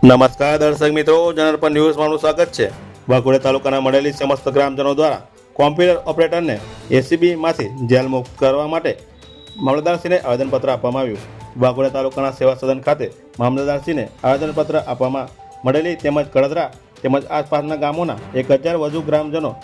નમસ્કાર દર્શક મિત્રો જનરપન ન્યૂઝમાં સ્વાગત છે. વાઘોડિયા તાલુકાના મળેલી સમસ્ત ગ્રામજનો દ્વારા કોમ્પ્યુટર ઓપરેટરને એસીબીમાંથી જેલ મુક્ત કરવા માટે મામલતદારશ્રીને આવેદનપત્ર આપવામાં આવ્યું. વાઘોડિયા તાલુકાના સેવા સદન ખાતે મામલતદારશ્રીને આવેદનપત્ર આપવામાં મળેલી તેમજ કડદરા તેમજ આસપાસના ગામોના એક હજાર વધુ ગ્રામજનો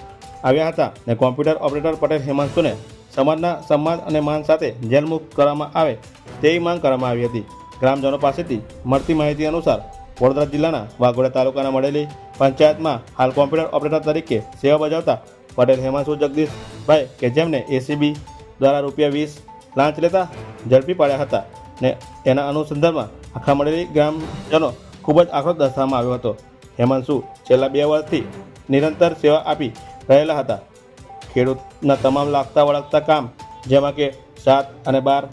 આવ્યા હતા અને કોમ્પ્યુટર ઓપરેટર પટેલ હેમાંશુને સમાજના સન્માન અને માન સાથે જેલ કરવામાં આવે તેવી માંગ કરવામાં આવી હતી. ગ્રામજનો પાસેથી મળતી માહિતી અનુસાર વડોદરા જિલ્લાના વાઘોડા તાલુકાના મળેલી પંચાયતમાં હાલ કોમ્પ્યુટર ઓપરેટર તરીકે સેવા બજાવતા પટેલ હેમાંશુ જગદીશભાઈ કે જેમને એસીબી દ્વારા રૂપિયા વીસ લાંચ લેતા ઝડપી પાડ્યા હતા ને એના અનુસંધાનમાં આખા મળેલી ગ્રામજનો ખૂબ જ આક્રોશ દર્શાવવામાં આવ્યો હતો. હેમાંશુ છેલ્લા બે વર્ષથી નિરંતર સેવા આપી રહેલા હતા. ખેડૂતના તમામ લાગતા વળગતા કામ, જેમાં કે સાત અને બાર,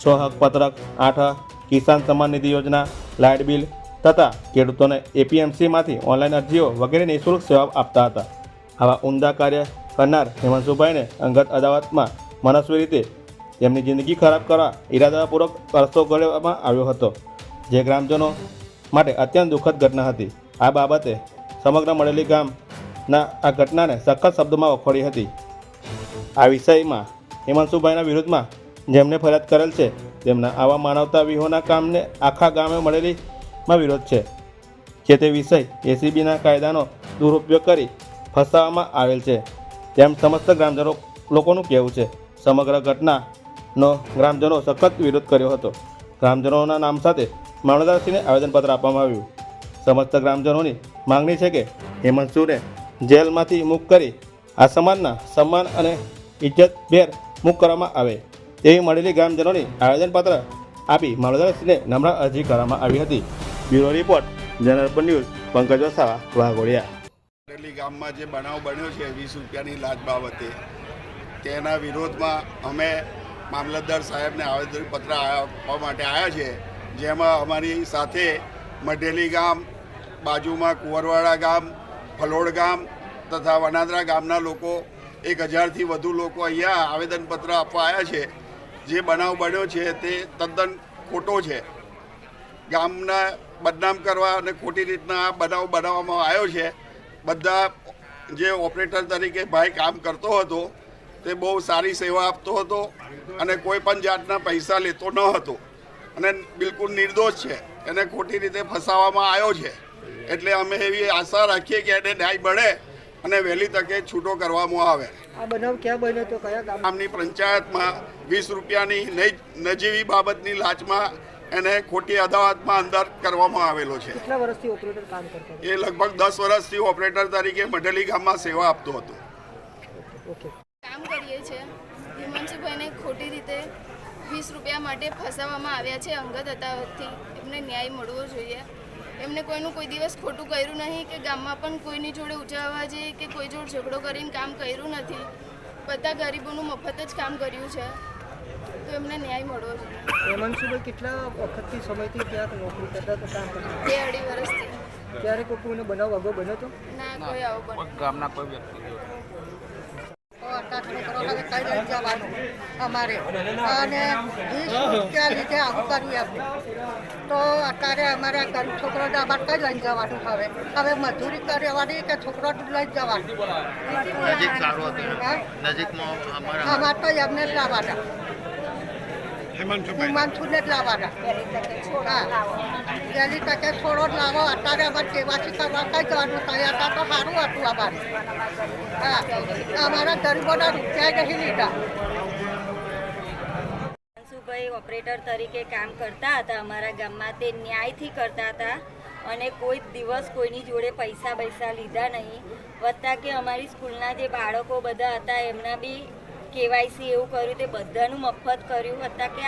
છ હક પત્રક, આઠ કિસાન સન્માન નિધિ યોજના, લાઇટ બિલ તથા ખેડૂતોને એપીએમસીમાંથી ઓનલાઈન અરજીઓ વગેરે નિઃશુલ્ક સેવા આપતા હતા. આવા ઉમદા કાર્ય કરનાર હેમાંશુભાઈને અંગત અદાવતમાં મનસ્વી રીતે તેમની જિંદગી ખરાબ કરવા ઇરાદાપૂર્વક રસ્તો ઘડવામાં આવ્યો હતો. જે ગ્રામજનો માટે અત્યંત દુઃખદ ઘટના હતી. આ બાબતે સમગ્ર મળેલી ગામના આ ઘટનાને સખત શબ્દોમાં વખોડી હતી. આ વિષયમાં હિમાંશુભાઈના વિરુદ્ધમાં જેમને ફરિયાદ કરેલ છે, તેમના આવા માનવતા વિહોના કામને આખા ગામે મળેલીમાં વિરોધ છે. જે તે વિષય એસીબીના કાયદાનો દુરુપયોગ કરી ફસાવવામાં આવેલ છે. તેમ સમસ્ત ગ્રામજનો લોકોનું કહેવું છે. સમગ્ર ઘટનાનો ગ્રામજનો સખત વિરોધ કર્યો હતો. ગ્રામજનોના નામ સાથે મામલતદારશ્રીને આવેદનપત્ર આપવામાં આવ્યું. સમસ્ત ગ્રામજનોની માંગણી છે કે હેમંતશુને જેલમાંથી મુક્ત કરી આ સમાજના સન્માન અને ઇજ્જતભેર મુક્ત કરવામાં આવે તેવી મળેલી ગ્રામજનોની આવેદનપત્ર આપી મામલતદારશ્રીને નમ્ર અરજી કરવામાં આવી હતી. Bureau report, general news, Pankaj Vasava, Waghodia. Amreli ગામમાં જે બનાવ બન્યો છે, વીસ રૂપિયાની લાજ બાબતે, તેના વિરોધમાં અમે મામલતદાર સાહેબને આવેદનપત્ર આપવા માટે આવ્યા છે. જેમાં અમારી સાથે મઢેલી ગામ, બાજુમાં કુંવરવાડા ગામ, ફલોડ ગામ તથા વનાદરા ગામના લોકો, એક હજારથી વધુ લોકો અહીંયા આવેદનપત્ર આપવા આવ્યા છે. જે બનાવ બન્યો છે, તે તદ્દન ખોટો છે. ગામના બદનામ કરવા અને ખોટી રીતના આ બનાવ બનાવવામાં આવ્યો છે. બધા જે ઓપરેટર તરીકે ભાઈ કામ કરતો હતો તે બહુ સારી સેવા આપતો હતો અને કોઈ પણ જાતના પૈસા લેતો ન હતો. અને બિલકુલ નિર્દોષ છે. એને ખોટી રીતે ફસાવવામાં આવ્યો છે. એટલે અમે એવી આશા રાખીએ કે એને ન્યાય મળે અને વહેલી તકે છૂટો કરવામાં આવે. આ બનાવ ક્યાં બન્યો તો? કયા ગામની? પંચાયતમાં વીસ રૂપિયાની નજીવી બાબતની લાંચમાં એને ખોટી અદાવતમાં અંદર કરવામાં આવેલો છે. કેટલા વર્ષથી ઓપરેટર કામ કરતા એ લગભગ દસ વર્ષથી ઓપરેટર તરીકે મઢેલી ગામમાં સેવા આપતો હતો. કામ કરીએ છીએ હિમાંશુભાઈને ખોટી રીતે વીસ રૂપિયા માટે ફસાવવામાં આવ્યા છે અંગત અદાવતથી. એમને ન્યાય મળવો જોઈએ. એમને કોઈનું કોઈ દિવસ ખોટું કર્યું નહીં કે ગામમાં પણ કોઈની જોડે ઊંચા જઈએ કે કોઈ જોડે ઝઘડો કરીને કામ કર્યું નથી. બધા ગરીબોનું મફત જ કામ કર્યું છે. તો એમને ન્યાય મળવો જોઈએ હેમાંશુભાઈ કેટલા વખતથી સમયથી ત્યાં નોકરી કરતા તો કામ કરતા બે અઢી વર્ષથી. ત્યારે કોઈ કોઈને બનાવ અગાઉ બન્યો તો ના કોઈ આવો પણ ગામના કોઈ વ્યક્તિ અમારે. અને વીસ રૂપિયા લીધે આવું કર્યું એમને તો અત્યારે અમારે ગરીબ છોકરોને અમારે કઈ લઈને જવાનું હવે? હવે મજૂરી કરવાની કે છોકરો લઈ જવાનું? નજીક સારું હતું. હા? નજીકમાં અમારે તો એમને જ લાવવાના. હિમાંશુને જ લાવવાના. હા વહેલી તકે છોડો જ લાવો. અત્યારે અમારે કેવાસી કરવા કઈ જવાનું તૈયાર હતા તો સારું હતું અમારે. હા. અમારા ગરીબોના રૂપિયા નહીં લીધા. અંશુભાઈ ઓપરેટર તરીકે કામ કરતા હતા. અમારા ગામમાં તે ન્યાયથી કરતા હતા અને કોઈ દિવસ કોઈની જોડે પૈસા પૈસા લીધા નહીં. વત્તા કે અમારી સ્કૂલના જે બાળકો બધા હતા એમના બી કેવાયસી એવું કર્યું તે બધાનું મફત કર્યું હતા કે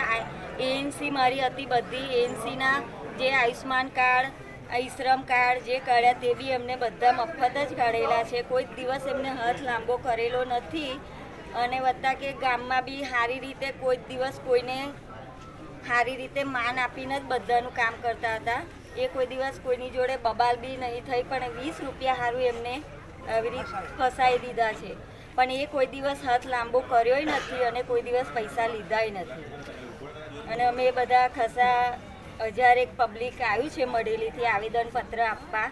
એએનસી મારી હતી બધી એએનસીના જે આયુષ્માન કાર્ડ આયુશ્રમ કાર્ડ જે કાઢ્યા તે બી એમને બધા મફત જ કાઢેલા છે. કોઈ દિવસ એમને હાથ લાંબો કરેલો નથી. અને વત્તા કે ગામમાં બી સારી રીતે કોઈ દિવસ કોઈને સારી રીતે માન આપીને જ બધાનું કામ કરતા હતા. એ કોઈ દિવસ કોઈની જોડે બબાલ બી નહીં થઈ, પણ વીસ રૂપિયા સારું એમને આવી રીત ફસાઈ દીધા છે. પણ એ કોઈ દિવસ હાથ લાંબો કર્યોય નથી અને કોઈ દિવસ પૈસા લીધાય નથી. અને અમે બધા ખસા હજારેક પબ્લિક આવ્યું છે મળેલીથી આવેદનપત્ર આપવા.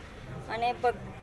અને